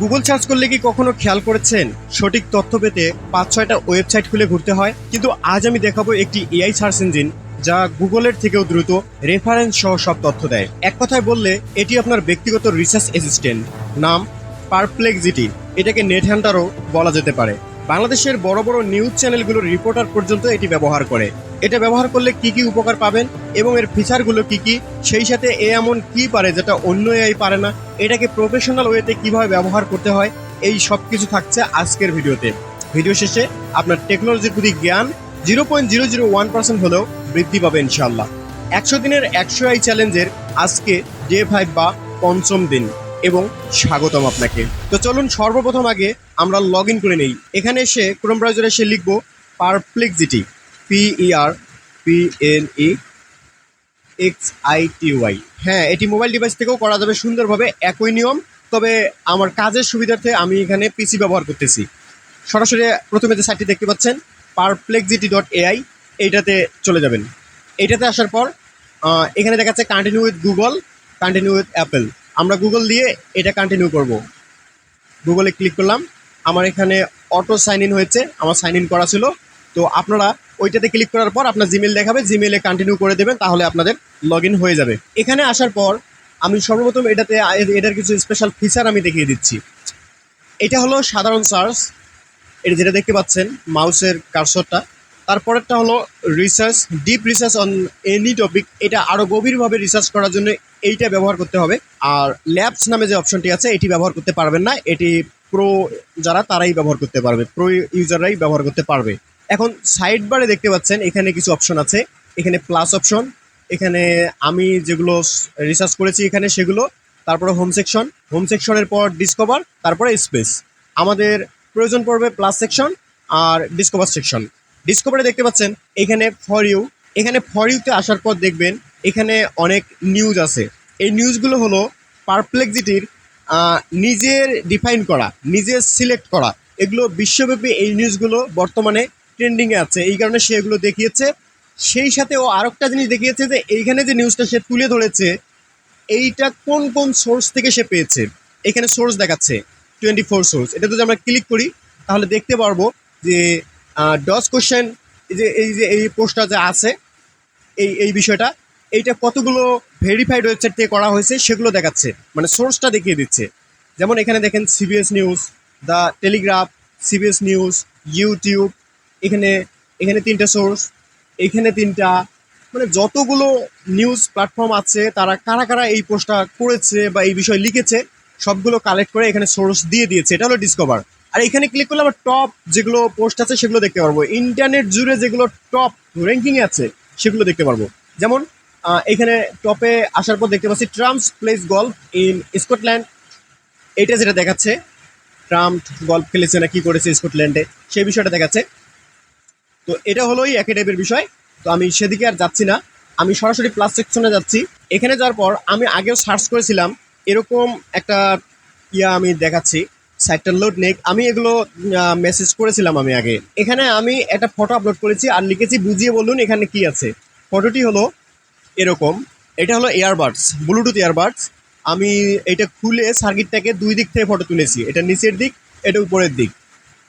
Google search করলে কি কখনো খেয়াল করেছেন? সঠিক তথ্য পেতে পাঁচ, ছয়টা ওয়েবসাইট খুলে ঘুরতে হয়। কিন্তু আজ আমি দেখাবো একটি এআই সার্চ ইঞ্জিন যা গুগলের থেকেও দ্রুত রেফারেন্স সহ সব তথ্য দেয়। এক কথায় বললে, এটি আপনার ব্যক্তিগত রিসার্চ অ্যাসিস্ট্যান্ট নাম পারপ্লেক্সিটি এটাকে নেট হ্যান্ডারও বলা যেতে পারে। বাংলাদেশের বড় বড় নিউজ চ্যানেলগুলোর রিপোর্টার পর্যন্ত এটি ব্যবহার করে। এটা ব্যবহার করলে কি কি উপকার পাবেন এবং এর ফিচারগুলো কি কি? সেই সাথে এ এমন কি পারে যেটা অন্য এআই পারে না? এটাকে প্রফেশনাল ওয়েতে কীভাবে ব্যবহার করতে হয়? এই সব কিছু থাকছে আজকের ভিডিওতে। ভিডিও শেষে আপনার টেকনোলজির প্রতি জ্ঞান zero point zero zero one percent হলেও বৃদ্ধি পাবে ইনশাল্লাহ একশো দিনের একশো আই চ্যালেঞ্জের আজকে ডে ফাইভ বা পঞ্চম দিন। এবং স্বাগতম আপনাকে। তো চলুন সর্বপ্রথম আগে আমরা লগ ইন করে নেই। এখানে এসে ক্রোম ব্রাউজারে এসে লিখব Perplexity P E R P N E X I T Y হ্যাঁ এটি মোবাইল ডিভাইস থেকেও করা যাবে সুন্দরভাবে, একই নিয়ম, তবে আমার কাজের সুবিধার্থে আমি এখানে পিসি ব্যবহার করতেছি। সরাসরি প্রথমে যে সাইটটি দেখতে পাচ্ছেন পারপ্লেক্সিটি ডট এআই এইটাতে চলে যাবেন। এইটাতে আসার পর এখানে দেখাচ্ছে continue with Google continue with Apple আমরা গুগল দিয়ে এটা কন্টিনিউ করব। গুগলে ক্লিক করলাম। আমার এখানে অটো সাইন ইন হয়েছে, আমার সাইন ইন করা ছিল। তো আপনারা ওইটাতে ক্লিক করার পর আপনার জিমেল দেখাবে জিমেলে কন্টিনিউ করে দেবেন, তাহলে আপনাদের লগ হয়ে যাবে। এখানে আসার পর আমি সর্বপ্রথম এটাতে, এটার কিছু স্পেশাল ফিচার আমি দেখিয়ে দিচ্ছি। এটা হলো সাধারণ সার্চ এটা যেটা দেখতে পাচ্ছেন, মাউসের কার্সরটা তারপরেরটা হলো research deep research on any topic এটা আরও গভীরভাবে রিসার্চ করার জন্য এইটা ব্যবহার করতে হবে। আর ল্যাবস নামে যে অপশনটি আছে, এটি ব্যবহার করতে পারবেন না। এটি প্রো যারা, তারাই ব্যবহার করতে পারবে। প্রো ইউজাররাই ব্যবহার করতে পারবে। এখন সাইড বারে দেখতে পাচ্ছেন, এখানে কিছু অপশন আছে। এখানে প্লাস অপশন এখানে আমি যেগুলো রিসার্চ করেছি এখানে সেগুলো। তারপরে হোম সেকশন হোম সেকশনের পর ডিসকভার তারপরে স্পেস আমাদের প্রয়োজন পড়বে প্লাস সেকশন আর ডিসকভার সেকশন ডিসকভারে দেখতে পাচ্ছেন, এখানে ফর ইউ এখানে ফর ইউতে আসার পর দেখবেন এখানে অনেক নিউজ আছে। এই নিউজগুলো হলো পারপ্লেক্সিটির নিজের ডিফাইন করা, নিজের সিলেক্ট করা। এগুলো বিশ্বব্যাপী এই নিউজগুলো বর্তমানে ট্রেন্ডিংয়ে আছে। এই কারণে সে এগুলো দেখিয়েছে। সেই সাথে ও আরেকটা জিনিস দেখিয়েছে যে, এইখানে যে নিউজটা সে তুলে ধরেছে, এইটা কোন কোন সোর্স থেকে সে পেয়েছে? এখানে সোর্স দেখাচ্ছে টোয়েন্টি ফোর সোর্স এটা যদি আমরা ক্লিক করি, তাহলে দেখতে পারব যে ডস কোশ্চেন যে, এই যে, এই পোস্টটা যে আছে, এই এই বিষয়টা এইটা কতগুলো ভেরিফাইড ওয়েবসাইট থেকে করা হয়েছে সেগুলো দেখাচ্ছে মানে সোর্সটা দেখিয়ে দিচ্ছে। যেমন এখানে দেখেন CBS news the Telegraph CBS news YouTube এখানে এখানে তিনটা সোর্স এখানে তিনটা। মানে যতগুলো নিউজ প্ল্যাটফর্ম আছে, তারা কারা কারা এই পোস্টটা করেছে বা এই বিষয়ে লিখেছে, সবগুলো কালেক্ট করে এখানে সোর্স দিয়ে দিয়েছে। এটা হলো ডিসকভার আর এখানে ক্লিক করলে আবার টপ যেগুলো পোস্ট আছে সেগুলো দেখতে পারব। ইন্টারনেট জুড়ে যেগুলো টপ র্যাঙ্কিংয়ে আছে, সেগুলো দেখতে পারব। যেমন এখানে টপে আসার পর দেখতে পাচ্ছি Trump's place golf in Scotland. এটা যেটা দেখাচ্ছে ট্রাম্প গল্ফ খেলেছে না, কি করেছে স্কটল্যান্ডে, সেই বিষয়টা দেখাচ্ছে। তো এটা হলোই একই টাইপের বিষয়। তো আমি সেদিকে আর যাচ্ছি না। আমি সরাসরি প্লাস সেকশনে যাচ্ছি। এখানে যাওয়ার পর আমি আগেও সার্চ করেছিলাম, এরকম একটা ইয়া আমি দেখাচ্ছি সাইটটা লোড নেক। আমি এগুলো মেসেজ করেছিলাম আমি আগে। এখানে আমি একটা ফটো আপলোড করেছি আর লিখেছি, বুঝিয়ে বলুন এখানে কি আছে। ফটোটি হলো এরকম। এটা হলো এয়ারবাডস ব্লুটুথ এয়ারবাডস আমি এটা খুলে সার্কিটটাকে দুই দিক থেকে ফটো তুলেছি। এটা নিচের দিক, এটা উপরের দিক।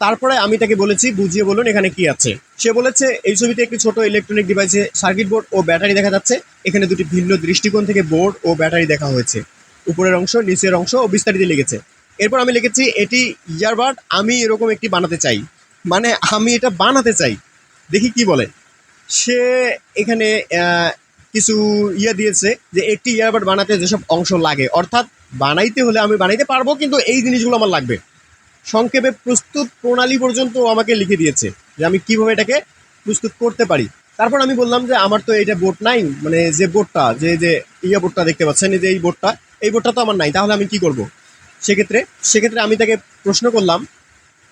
তারপরে আমি তাকে বলেছি, বুঝিয়ে বলুন এখানে কি আছে। সে বলেছে, এই ছবিতে একটি ছোট ইলেকট্রনিক ডিভাইসে সার্কিট বোর্ড ও ব্যাটারি দেখা যাচ্ছে। এখানে দুটি ভিন্ন দৃষ্টিকোণ থেকে বোর্ড ও ব্যাটারি দেখা হয়েছে। উপরের অংশ, নিচের অংশ ও বিস্তারিত লিখেছে এরপর আমি লিখেছি, এটি ইয়ারবাড আমি এরকম একটি বানাতে চাই। মানে আমি এটা বানাতে চাই। দেখি কি বলে। সে এখানে কিছু ইয়ে দিয়েছে যে একটি ইয়ারবাড বানাতে যেসব অংশ লাগে। অর্থাৎ বানাইতে হলে আমি বানাইতে পারব, কিন্তু এই জিনিসগুলো আমার লাগবে। সংক্ষেপে প্রস্তুত প্রণালী পর্যন্ত আমাকে লিখে দিয়েছে যে আমি কীভাবে এটাকে প্রস্তুত করতে পারি। তারপর আমি বললাম যে আমার তো এইটা বোর্ড নাই মানে যে বোর্ডটা, যে যে ইয়ে বোর্ডটা দেখতে পাচ্ছেন যে এই বোর্ডটা এই বোর্ডটা তো আমার নাই, তাহলে আমি কি করব? সেক্ষেত্রে সেক্ষেত্রে আমি তাকে প্রশ্ন করলাম,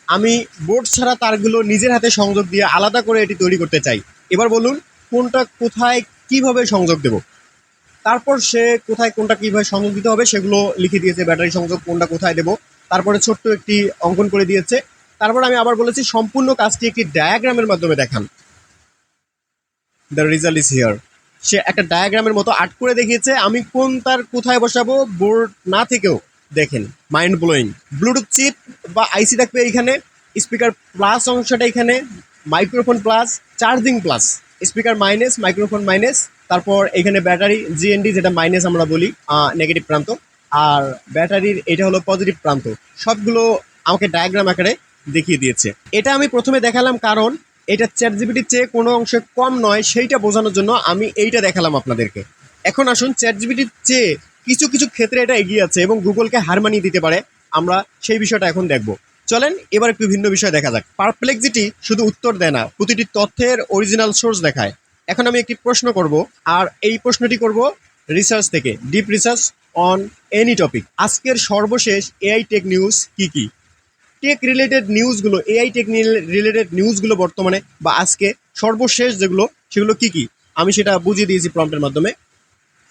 আমি বোর্ড ছাড়া তারগুলো নিজের হাতে সংযোগ দিয়ে আলাদা করে এটি তৈরি করতে চাই। এবার বলুন, কোনটা কোথায় কীভাবে সংযোগ দেব? তারপর সে কোথায় কোনটা কীভাবে সংযোগ দিতে হবে সেগুলো লিখে দিয়েছে, ব্যাটারি সংযোগ কোনটা কোথায় দেব। তারপরে ছোট্ট একটি অঙ্কন করে দিয়েছে। তারপর আমি আবার বলেছি, সম্পূর্ণ কাজটি একটি ডায়াগ্রামের মাধ্যমে দেখান। দ্য রেজাল্ট ইজ হিয়ার সে একটা ডায়াগ্রামের মতো আর্ট করে দেখিয়েছে, আমি কোন তার কোথায় বসাবো বোর্ড না থেকেও দেখেন মাইন্ড ব্লোয়িং ব্লুটুথ চিপ বা আইসি থাকবে এইখানে স্পিকার প্লাস অংশটা এখানে microphone plus charging plus speaker minus, microphone minus, তারপর এখানে ব্যাটারি জিএনডি যেটা মাইনাস আমরা বলি নেগেটিভ প্রান্ত। আর ব্যাটারির এটা হলো পজিটিভ প্রান্ত। সবগুলো আমাকে ডায়াগ্রাম আকারে দেখিয়ে দিয়েছে। এটা আমি প্রথমে দেখালাম কারণ এটা চ্যাট জিবিটির চেয়ে কোনো অংশে কম নয়, সেইটা বোঝানোর জন্য আমি এইটা দেখালাম আপনাদেরকে। এখন আসুন চ্যাট জিবিটির চেয়ে কিছু কিছু ক্ষেত্রে এটা এগিয়ে আছে এবং গুগলকে হার মানিয়ে দিতে পারে। আমরা সেই বিষয়টা এখন দেখব। চলেন, এবার একটু ভিন্ন বিষয় দেখা যাক। পারপ্লেক্সিটি শুধু উত্তর দেয় না, প্রতিটি তথ্যের অরিজিনাল সোর্স দেখায়। এখন আমি একটি প্রশ্ন করব, আর এই প্রশ্নটি করব রিসার্চ থেকে deep research on any topic আজকের সর্বশেষ এআই টেক নিউজ কি কি? টেক রিলেটেড নিউজগুলো এআই টেক রিলেটেড নিউজগুলো বর্তমানে, বা আজকে সর্বশেষ যেগুলো, সেগুলো কি কি? আমি সেটা বুঝিয়ে দিয়েছি প্রম্পটের মাধ্যমে।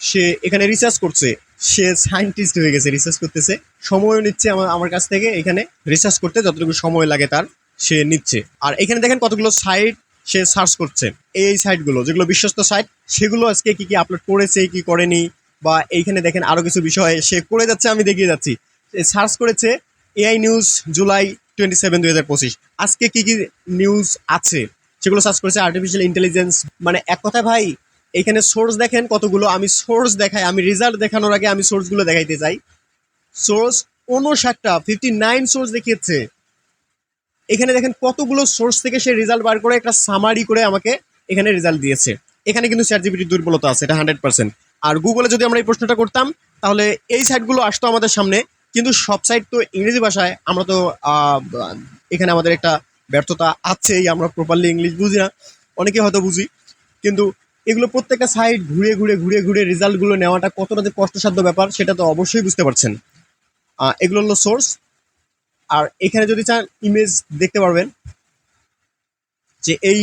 সে এখানে রিসার্চ করছে সে সায়েন্টিস্ট হয়ে গেছে রিসার্চ করতেছে। সময়ও নিচ্ছে আমার আমার কাছ থেকে এখানে রিসার্চ করতে, যতটুকু সময় লাগে তার সে নিচ্ছে। আর এখানে দেখেন কতগুলো সাইট সে সার্চ করছে। এই সাইটগুলো যেগুলো বিশ্বস্ত সাইট সেগুলো আজকে কি কি আপলোড করেছে, কি করেনি, বা এইখানে দেখেন আরও কিছু বিষয় সে করে যাচ্ছে, আমি দেখিয়ে যাচ্ছি। সার্চ করেছে AI news July twenty seven দুই হাজার পঁচিশ। আজকে কী কী নিউজ আছে? সেগুলো সার্চ করেছে আর্টিফিশিয়াল ইন্টেলিজেন্স মানে এক কথা ভাই এখানে সোর্স দেখেন কতগুলো। আমি সোর্স দেখাই, আমি রেজাল্ট দেখানোর আগে আমি সোর্সগুলো দেখাইতে চাই। সোর্স উনষাটটা ফিফটি নাইন সোর্স দেখিয়েছে। এখানে দেখেন কতগুলো সোর্স থেকে সে রেজাল্ট বার করে, একটা সামারি করে আমাকে এখানে রেজাল্ট দিয়েছে। এখানে কিন্তু চ্যাট জিবিটির দুর্বলতা আছে, এটা হান্ড্রেড পার্সেন্ট আর গুগলে যদি আমরা এই প্রশ্নটা করতাম, তাহলে এই সাইটগুলো আসতো আমাদের সামনে, কিন্তু সব সাইট তো ইংরেজি ভাষায়, আমরা তো এখানে আমাদের একটা ব্যর্থতা আছেই, আমরা প্রপারলি ইংলিশ বুঝি না অনেকে হয়তো বুঝি। কিন্তু এগুলো প্রত্যেকটা সাইট ঘুরে ঘুরে ঘুরে ঘুরে রেজাল্টগুলো নেওয়াটা কতটা যে কষ্টসাধ্য ব্যাপার, সেটা তো অবশ্যই বুঝতে পারছেন। এগুলো হলো সোর্স আর এখানে যদি চান ইমেজ দেখতে পারবেন, যে এই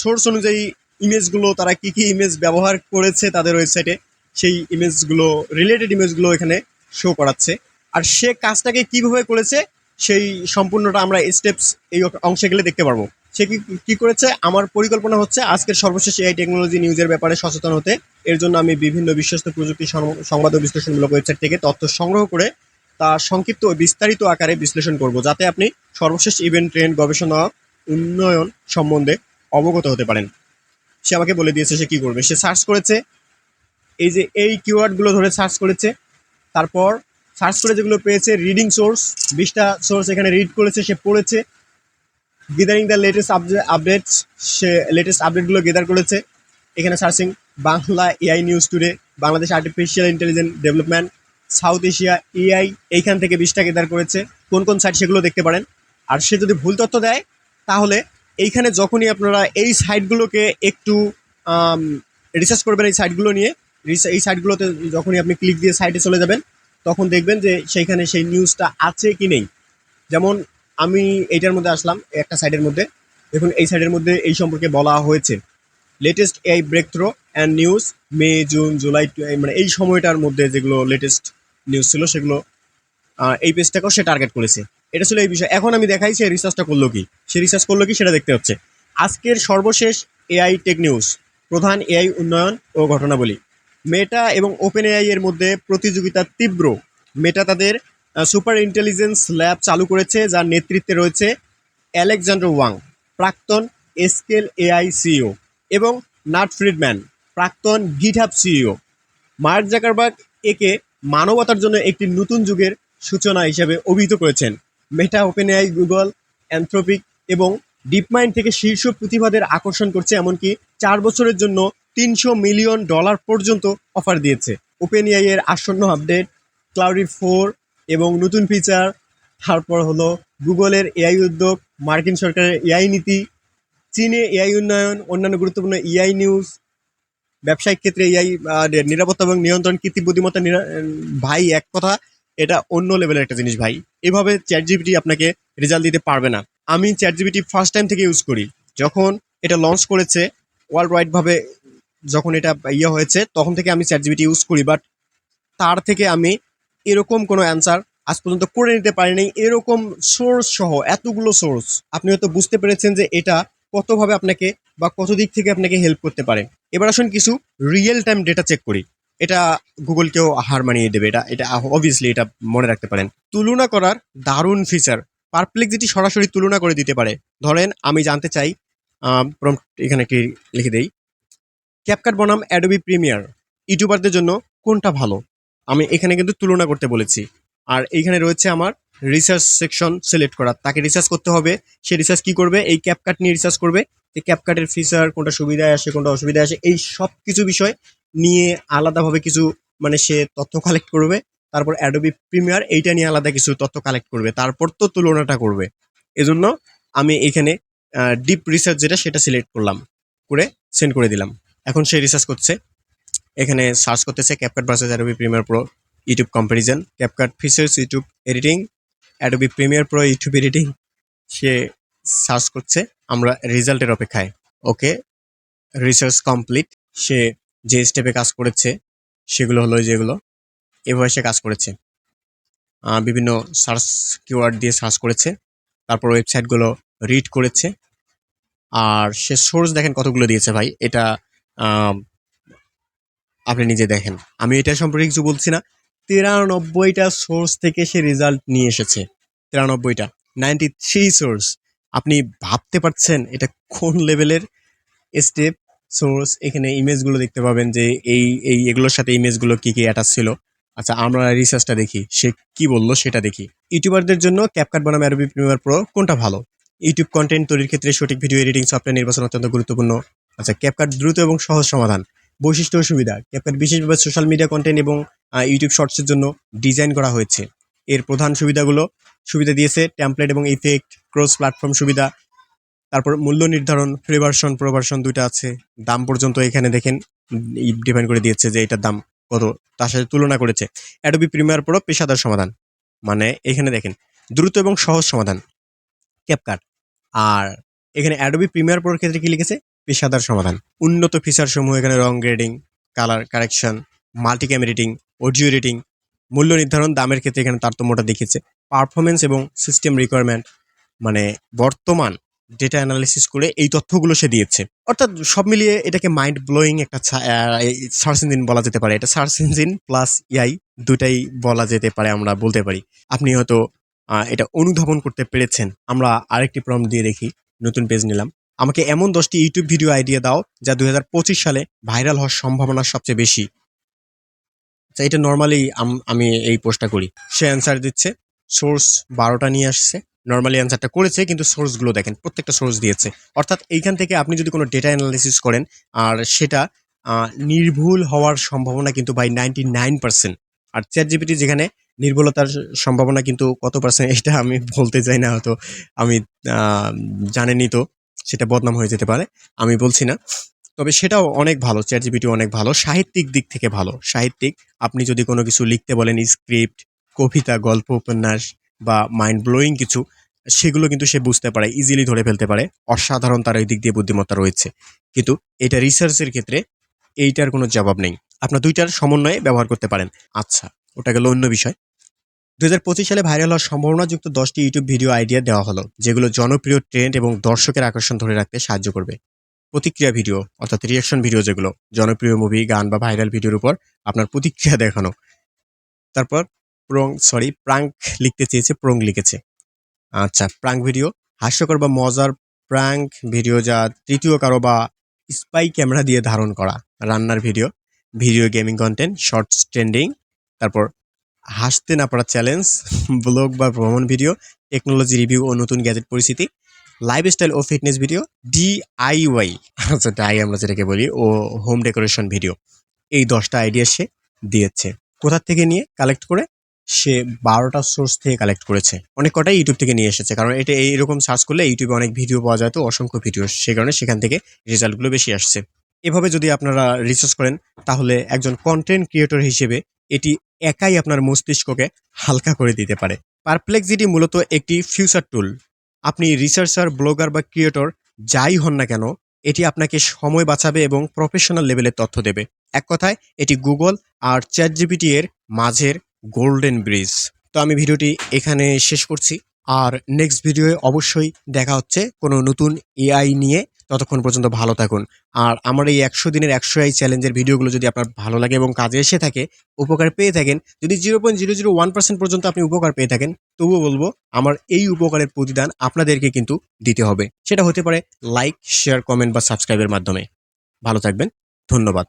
সোর্স অনুযায়ী ইমেজগুলো তারা কি কি ইমেজ ব্যবহার করেছে তাদের ওয়েবসাইটে সেই ইমেজগুলো রিলেটেড ইমেজগুলো এখানে শো করাচ্ছে। আর সে কাজটাকে কীভাবে করেছে, সেই সম্পূর্ণটা আমরা স্টেপস এই অংশে গেলে দেখতে পারব। সে কি করেছে? আমার পরিকল্পনা হচ্ছে আজকের সর্বশেষ এআই টেকনোলজি নিউজের ব্যাপারে সচেতন হতে। এর জন্য আমি বিভিন্ন বিশ্বস্ত প্রযুক্তি সংবাদ ও বিশ্লেষণমূলক ওয়েবসাইট থেকে তথ্য সংগ্রহ করে তা সংক্ষিপ্ত ও বিস্তারিত আকারে বিশ্লেষণ করব, যাতে আপনি সর্বশেষ ইভেন্ট ট্রেন্ড গবেষণা, উন্নয়ন সম্বন্ধে অবগত হতে পারেন। সে আমাকে বলে দিয়েছে সে কি করবে। সে সার্চ করেছে, এই যে এই কিওয়ার্ডগুলো ধরে সার্চ করেছে, তারপর সার্চ করে যেগুলো পেয়েছে রিডিং সোর্স বিশটা সোর্স এখানে রিড করেছে, সে পড়েছে gathering the latest update updates say latest আপডেটগুলো গেদার করেছে। এখানে searching Bangla AI news today Bangladesh artificial intelligence development South Asia AI এইখান থেকে বিশটা গেদার করেছে। কোন কোন সাইট সেগুলো দেখতে পারেন। আর সে যদি ভুল তথ্য দেয়, তাহলে এইখানে যখনই আপনারা এই সাইটগুলোকে একটু রিসার্চ করবেন এই সাইটগুলো নিয়ে এই সাইটগুলোতে যখনই আপনি ক্লিক দিয়ে সাইটে চলে যাবেন, তখন দেখবেন যে সেইখানে সেই নিউজটা আছে কি নেই। যেমন আমি এইটার মধ্যে আসলাম, একটা সাইডের মধ্যে। দেখুন, এই সাইডের মধ্যে এই সম্পর্কে বলা হয়েছে। Latest AI breakthrough and news May June July মানে এই সময়টার মধ্যে যেগুলো লেটেস্ট নিউজ ছিল, সেগুলো এই পেজটাকেও সে টার্গেট করেছে। এটা ছিল এই বিষয়। এখন আমি দেখাই সে রিসার্চটা করল কি। সে রিসার্চ করল কি, সেটা দেখতে হচ্ছে। আজকের সর্বশেষ এআই টেক নিউজ প্রধান এআই উন্নয়ন ও ঘটনাবলী। মেটা এবং ওপেন এআই এর মধ্যে প্রতিযোগিতা তীব্র। মেটা তাদের সুপার ইন্টেলিজেন্স ল্যাব চালু করেছে, যার নেতৃত্বে রয়েছে অ্যালেকজান্ডার ওয়াং, প্রাক্তন এসকেল এআই সিইও, এবং নাট ফ্রিডম্যান, প্রাক্তন গিটহাব সিইও। মার্ক জাকারবার্গ একে মানবতার জন্য একটি নতুন যুগের সূচনা হিসেবে অভিহিত করেছেন। Meta open AI Google, Anthropic এবং ডিপমাইন্ড থেকে শীর্ষ প্রতিভাদের আকর্ষণ করছে, এমনকি চার বছরের জন্য তিনশো মিলিয়ন ডলার পর্যন্ত অফার দিয়েছে। ওপেন এআই এর আসন্ন আপডেট, ক্লাউডি ফোর এবং নতুন ফিচার তারপর হলো গুগলের এআই উদ্যোগ, মার্কিন সরকারের এআই নীতি, চীনে এআই উন্নয়ন, অন্যান্য গুরুত্বপূর্ণ এআই নিউজ ব্যবসায়িক ক্ষেত্রে এআই নিরাপত্তা এবং নিয়ন্ত্রণ, কৃত্রিম বুদ্ধিমত্তা ভাই এক কথা, এটা অন্য লেভেলের একটা জিনিস ভাই। এভাবে চ্যাট জিপিটি আপনাকে রেজাল্ট দিতে পারবে না। আমি চ্যাট জিপিটি ফার্স্ট টাইম থেকে ইউজ করি। যখন এটা লঞ্চ করেছে ওয়ার্ল্ড ওয়াইড ভাবে যখন এটা ইয়ে হয়েছে, তখন থেকে আমি চ্যাট জিপিটি ইউজ করি। বাট তার থেকে আমি এরকম কোনো অ্যান্সার আজ পর্যন্ত করে নিতে পারিনি। এরকম সোর্স সহ এতগুলো সোর্স আপনি হয়তো বুঝতে পেরেছেন যে এটা কতভাবে আপনাকে বা কত দিক থেকে আপনাকে হেল্প করতে পারে। এবার আসুন কিছু রিয়েল টাইম ডেটা চেক করি। এটা গুগলকেও হার মানিয়ে দেবে। এটা এটা অবভিয়াসলি এটা মনে রাখতে পারেন। তুলনা করার দারুণ ফিচার পারপ্লেক্সিটি সরাসরি তুলনা করে দিতে পারে। ধরেন, আমি জানতে চাই এখানে কি লিখে দেই। ক্যাপকাট বনাম অ্যাডোবি প্রিমিয়ার ইউটিউবারদের জন্য কোনটা ভালো? আমি এখানে কিন্তু তুলনা করতে বলেছি। আর এইখানে রয়েছে আমার রিসার্চ সেকশন সিলেক্ট করা। তাকে রিসার্চ করতে হবে। সে রিসার্চ কি করবে? এই ক্যাপকাট নিয়ে রিসার্চ করবে। যে ক্যাপকাটের ফিচার কোনটা সুবিধায় আসে, কোনটা অসুবিধায় আসে, এই সব কিছু বিষয় নিয়ে আলাদাভাবে কিছু মানে সে তথ্য কালেক্ট করবে। তারপর অ্যাডোবি প্রিমিয়ার এইটা নিয়ে আলাদা কিছু তথ্য কালেক্ট করবে। তারপর তো তুলনাটা করবে। এজন্য আমি এখানে ডিপ রিসার্চ যেটা, সেটা সিলেক্ট করলাম। করে সেন্ড করে দিলাম। এখন সে রিসার্চ করছে। এখানে সার্চ করতেছে CapCut versus Adobe Premiere Pro YouTube comparison CapCut features YouTube editing Adobe Premiere Pro YouTube editing সে সার্চ করছে। আমরা রেজাল্টের অপেক্ষায়। ওকে রিসার্চ কমপ্লিট সে যে স্টেপে কাজ করেছে, সেগুলো হলো যেগুলো এভাবে সে কাজ করেছে। বিভিন্ন সার্চ কিওয়ার্ড দিয়ে সার্চ করেছে। তারপর ওয়েবসাইটগুলো রিড করেছে। আর সে সোর্স দেখেন কতগুলো দিয়েছে ভাই। এটা আপনি নিজে দেখেন। আমি এটা সম্পর্কে কিছু বলছি না। তিরানব্বইটা সোর্স থেকে সে রেজাল্ট নিয়ে এসেছে। তিরানব্বইটা। নাইনটি থ্রি সোর্স আপনি ভাবতে পারছেন এটা কোন লেভেলের স্টেপ সোর্স এখানে ইমেজগুলো দেখতে পাবেন যে এই এই, এগুলোর সাথে ইমেজগুলো কী কী অ্যাটাচ ছিল। আচ্ছা আমরা রিসার্চটা দেখি। সে কি বলল সেটা দেখি। ইউটিউবারদের জন্য ক্যাপকাট বনাম অ্যারবি প্রিমিয়ার প্রো কোনটা ভালো? ইউটিউব কন্টেন্ট তৈরির ক্ষেত্রে সঠিক ভিডিও এডিটিং সফটওয়্যার নির্বাচন অত্যন্ত গুরুত্বপূর্ণ। আচ্ছা ক্যাপকাট দ্রুত এবং সহজ সমাধান। বৈশিষ্ট্য ও সুবিধা। ক্যাপকাট বিশেষভাবে সোশ্যাল মিডিয়া কন্টেন্ট এবং ইউটিউব শর্টসের জন্য ডিজাইন করা হয়েছে। এর প্রধান সুবিধাগুলো, সুবিধা দিয়েছে টেমপ্লেট এবং ইফেক্ট ক্রস প্ল্যাটফর্ম সুবিধা, তারপর মূল্য নির্ধারণ ফ্রি ভার্সন প্রো ভার্সন দুইটা আছে। দাম পর্যন্ত এখানে দেখেন ডিপেন্ড করে দিয়েছে যে এটার দাম কত, তার সাথে তুলনা করেছে। অ্যাডোবি প্রিমিয়ার প্রো পেশাদার সমাধান। মানে এখানে দেখেন, দ্রুত এবং সহজ সমাধান। ক্যাপকাট আর এখানে অ্যাডোবি প্রিমিয়ার প্রোর ক্ষেত্রে কি লিখেছে? পেশাদার সমাধান। উন্নত ফিচার সমূহ এখানে রং grading colour correction multi cam editing audio editing মূল্য নির্ধারণ, দামের ক্ষেত্রে এখানে তারতম্যটা দেখিয়েছে। পারফরমেন্স এবং সিস্টেম রিকোয়ারমেন্ট মানে বর্তমান ডেটা অ্যানালিসিস করে এই তথ্যগুলো সে দিয়েছে। অর্থাৎ সব মিলিয়ে এটাকে মাইন্ড ব্লোয়িং একটা সার্চ ইঞ্জিন বলা যেতে পারে। এটা সার্চ ইঞ্জিন প্লাস ইআই দুটাই বলা যেতে পারে আমরা বলতে পারি। আপনি হয়তো এটা অনুধাবন করতে পেরেছেন। আমরা আরেকটি প্রম দিয়ে দেখি। নতুন পেজ নিলাম। আমাকে এমন দশটি ইউটিউব ভিডিও আইডিয়া দাও যা দু হাজার পঁচিশ সালে ভাইরাল হওয়ার সম্ভাবনা সবচেয়ে বেশি। আচ্ছা, এটা নর্মালি আমি এই পোস্টটা করি। সে অ্যান্সার দিচ্ছে সোর্স বারোটা নিয়ে আসছে। নর্মালি অ্যান্সারটা করেছে কিন্তু সোর্সগুলো দেখেন প্রত্যেকটা সোর্স দিয়েছে। অর্থাৎ এইখান থেকে আপনি যদি কোনো ডেটা অ্যানালিসিস করেন আর সেটা নির্ভুল হওয়ার সম্ভাবনা কিন্তু বাই নাইনটি নাইন পার্সেন্ট আর চ্যাট জিপিটি যেখানে নির্ভুলতার সম্ভাবনা কিন্তু কত পার্সেন্ট এটা আমি বলতে চাই না হয়তো আমি আহ, জানেনই তো। সেটা বদনাম হয়ে যেতে পারে, আমি বলছি না। তবে সেটাও অনেক ভালো চ্যাট জিপিটি অনেক ভালো, সাহিত্যিক দিক থেকে ভালো। সাহিত্যিক, আপনি যদি কোনো কিছু লিখতে বলেন স্ক্রিপ্ট কবিতা, গল্প, উপন্যাস বা মাইন্ড ব্লোয়িং কিছু, সেগুলো কিন্তু সে বুঝতে পারে ইজিলি ধরে ফেলতে পারে, অসাধারণ তার এই দিক দিয়ে বুদ্ধিমত্তা রয়েছে। কিন্তু এটা রিসার্চের ক্ষেত্রে এইটার কোনো জবাব নেই। আপনার দুইটার সমন্বয়ে ব্যবহার করতে পারেন। আচ্ছা ওটা গেল অন্য বিষয়। দু হাজার পঁচিশ সালে ভাইরাল হওয়ার সম্ভাবনাযুক্ত দশটি ইউটিউব ভিডিও আইডিয়া দেওয়া হলো, যেগুলো জনপ্রিয় ট্রেন্ড এবং দর্শকের আকর্ষণ ধরে রাখতে সাহায্য করবে। প্রতিক্রিয়া ভিডিও, অর্থাৎ রিয়াকশন ভিডিও যেগুলো, জনপ্রিয় মুভি গান বা ভাইরাল ভিডিওর উপর আপনার প্রতিক্রিয়া দেখানো। তারপর প্রং সরি প্রাঙ্ক লিখতে চেয়েছে প্রং লিখেছে। আচ্ছা প্রাঙ্ক ভিডিও হাস্যকর বা মজার প্রাঙ্ক ভিডিও যা তৃতীয় কারও বা স্পাই ক্যামেরা দিয়ে ধারণ করা। রান্নার video video gaming content shorts trending তারপর হাসতে না পারা চ্যালেঞ্জ ব্লগ বা ভ্রমণ ভিডিও টেকনোলজি রিভিউ ও নতুন গ্যাজেট পরিস্থিতি লাইফস্টাইল ও ফিটনেস ভিডিও ডিআইওয়াই আচ্ছা ডাই আমরা যেটাকে বলি, ও হোম ডেকোরেশন ভিডিও এই দশটা আইডিয়া সে দিয়েছে। কোথা থেকে নিয়ে কালেক্ট করে? সে বারোটা সোর্স থেকে কালেক্ট করেছে। অনেক কটাই ইউটিউব থেকে নিয়ে এসেছে, কারণ এটা এইরকম সার্চ করলে ইউটিউবে অনেক ভিডিও পাওয়া যায়, তো অসংখ্য ভিডিও সে কারণে সেখান থেকে রেজাল্টগুলো বেশি আসছে। এভাবে যদি আপনারা রিসার্চ করেন, তাহলে একজন কন্টেন্ট ক্রিয়েটর হিসেবে এটি একাই আপনার মস্তিষ্ককে হালকা করে দিতে পারে। পারপ্লেক্সিটি মূলত একটি ফিউচার টুল। আপনি রিসার্চার, ব্লগার বা ক্রিয়েটর যাই হন না কেন, এটি আপনাকে সময় বাঁচাবে এবং প্রফেশনাল লেভেলের তথ্য দেবে। এক কথায়, এটি গুগল আর চ্যাট জিপিটি এর মাঝের গোল্ডেন ব্রিজ। তো আমি ভিডিওটি এখানে শেষ করছি। আর নেক্সট ভিডিওয়ে অবশ্যই দেখা হচ্ছে কোনো নতুন এআই নিয়ে। ততক্ষণ পর্যন্ত ভালো থাকুন। আর আমার এই একশো দিনের একশো আই চ্যালেঞ্জের ভিডিওগুলো যদি আপনার ভালো লাগে এবং কাজে এসে থাকে, উপকার পেয়ে থাকেন, যদি zero point zero zero one percent পর্যন্ত আপনি উপকার পেয়ে থাকেন, তবুও বলব, আমার এই উপকারের প্রতিদান আপনাদেরকে কিন্তু দিতে হবে। সেটা হতে পারে লাইক শেয়ার কমেন্ট বা সাবস্ক্রাইবের মাধ্যমে। ভালো থাকবেন, ধন্যবাদ।